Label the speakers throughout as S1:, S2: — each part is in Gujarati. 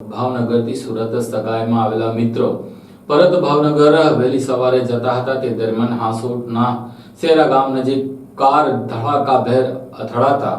S1: ભાવનગરથી સુરત સગાઈમાં આવેલા મિત્રો પરત ભાવનગર વહેલી સવારે જતા હતા. તે દરમિયાન હાંસોટના શેરા ગામ નજીક કાર ધડાકાભેર અથડાતા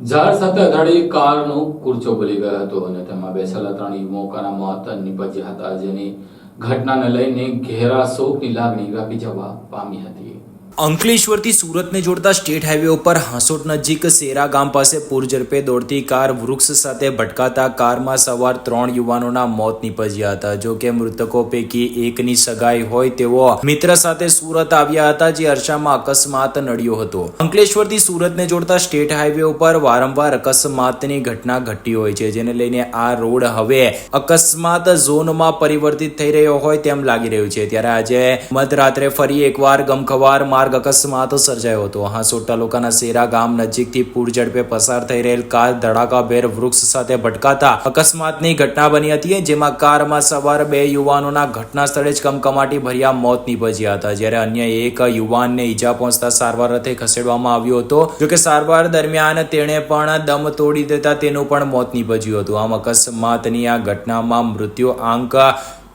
S1: ઝાડ સાથે અથડી કારનો કુર્ચો બોલી ગયો હતો અને તેમાં બેસેલા ત્રણ યુવકોના મોત નીપજ્યા હતા, જેની ઘટનાને લઈને ઘેરા શોકની લાગણી વ્યાપી જવા પામી હતી.
S2: અંકલેશ્વરથી સુરતને જોડતા સ્ટેટ હાઈવે ઉપર હાંસોટ નજીક સેરા ગામ પાસે પૂર ઝડપે દોડતી કાર વૃક્ષ સાથે ભટકાતા કારમાં સવાર ત્રણ યુવાનોના મોત નીપજ્યા હતા. જો કે મૃતકો પૈકી એકની સગાઈ હોય તેવો મિત્ર સાથે સુરત આવ્યા હતા, જે અરસામાં અકસ્માત નડ્યો હતો. અંકલેશ્વરથી સુરતને જોડતા સ્ટેટ હાઈવે ઉપર વારંવાર અકસ્માતની ઘટના ઘટતી હોય છે, જેને લઈને આ રોડ હવે અકસ્માત ઝોનમાં પરિવર્તિત થઈ રહ્યો હોય તેમ લાગી રહ્યું છે. ત્યારે આજે મધરાત્રે ફરી એકવાર ગમખવાર માર્ગ અકસ્માત સર્જાયો હતો. હાંસોટ તાલુકાના સેરા ગામ નજીકથી પૂર ઝડપે પસાર થઈ રહેલ કાર ધડાકાભેર વૃક્ષ સાથે ભટકાતા અકસ્માતની ઘટના બની હતી, જેમાં કારમાં સવાર બે યુવાનોના ઘટના સ્થળે જ કમકમાટી ભર્યા મોત નીપજ્યા હતા. જ્યારે અન્ય એક યુવાનને ઈજા પહોંચતા સારવાર અર્થે ખસેડવામાં આવ્યો હતો. જોકે સારવાર દરમિયાન તેણે પણ દમ તોડી દેતા તેનું પણ મોત નીપજ્યું હતું. આમ અકસ્માતની આ ઘટનામાં મૃત્યુ આંક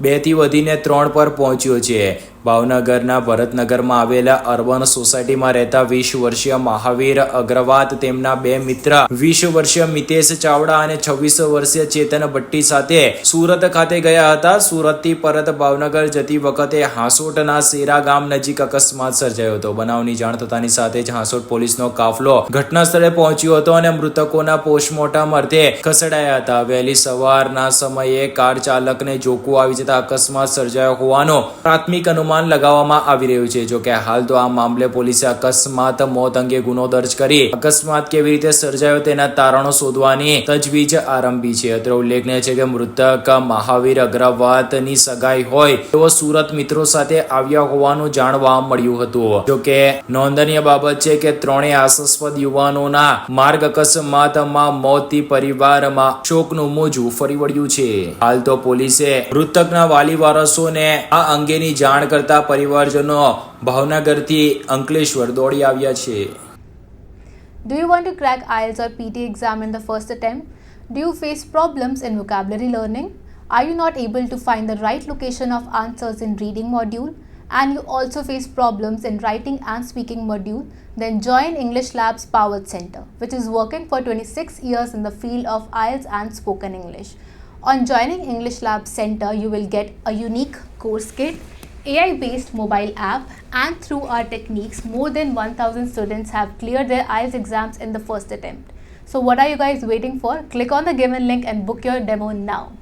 S2: બેથી વધીને ત્રણ પર પહોંચ્યો છે. ભાવનગરના ભરતનગરમાં આવેલા અર્બન સોસાયટીમાં રહેતા વીસ વર્ષીય મહાવીર અગ્રવાત તેમના બે મિત્ર વીસ વર્ષીય મિતેશ ચાવડા અને છવ્વીસ વર્ષીય ચેતન ભટ્ટી સાથે સુરત ખાતે ગયા હતા. સુરતથી પરત ભાવનગર જતી વખતે હાંસોટના સેરા ગામ નજીક અકસ્માત સર્જાયો હતો. બનાવની જાણ થતાની સાથે જ હાંસોટ પોલીસનો કાફલો ઘટના સ્થળે પહોંચ્યો હતો અને મૃતકોના પોસ્ટમોર્ટમ અર્થે ખસેડાયા હતા. વહેલી સવારના સમયે કાર ચાલકને જોકું આવી જતા અકસ્માત સર્જાયો હોવાનો પ્રાથમિક અનુમાન લગાવવામાં આવી રહ્યું છે. જોકે હાલ તો આ મામલે પોલીસે અકસ્માત મોત અંગે ગુનો દર્જ કરી અકસ્માત કેવી રીતે સર્જાયો તેના તારણો શોધવાની તજવીજ આરંભી છે. અત્રે ઉલ્લેખનીય છે કે મૃતક મહાવીર અગ્રવાતની સગાઈ હોય તેઓ સુરત મિત્રો સાથે આવ્યા હોવાનું જાણવા મળ્યું હતું. જોકે નોંધનીય બાબત છે કે ત્રણેય આશાસ્પદ યુવાનોના માર્ગ અકસ્માતમાં મોતથી પરિવારમાં શોકનું મોજું ફરી વળ્યું છે. હાલ તો પોલીસે મૃતકના વાલી વારસોને આ અંગેની જાણ કરતા પરિવારજનો ભાવનગરથી અંકલેશ્વર દોડી આવ્યા છે
S3: Do you want to crack IELTS or PT exam in the first attempt? Do you face problems in vocabulary learning? Are you not able to find the right location of answers in reading module? And you also face problems in writing and speaking module? Then join English Labs Powered Center, which is working for 26 years in the field of IELTS and spoken English. On joining English Labs Center, you will get a unique course kit, AI based mobile app, and through our techniques, more than 1000 students have cleared their IELTS exams in the first attempt. So, what are you guys waiting for? Click on the given link and book your demo now.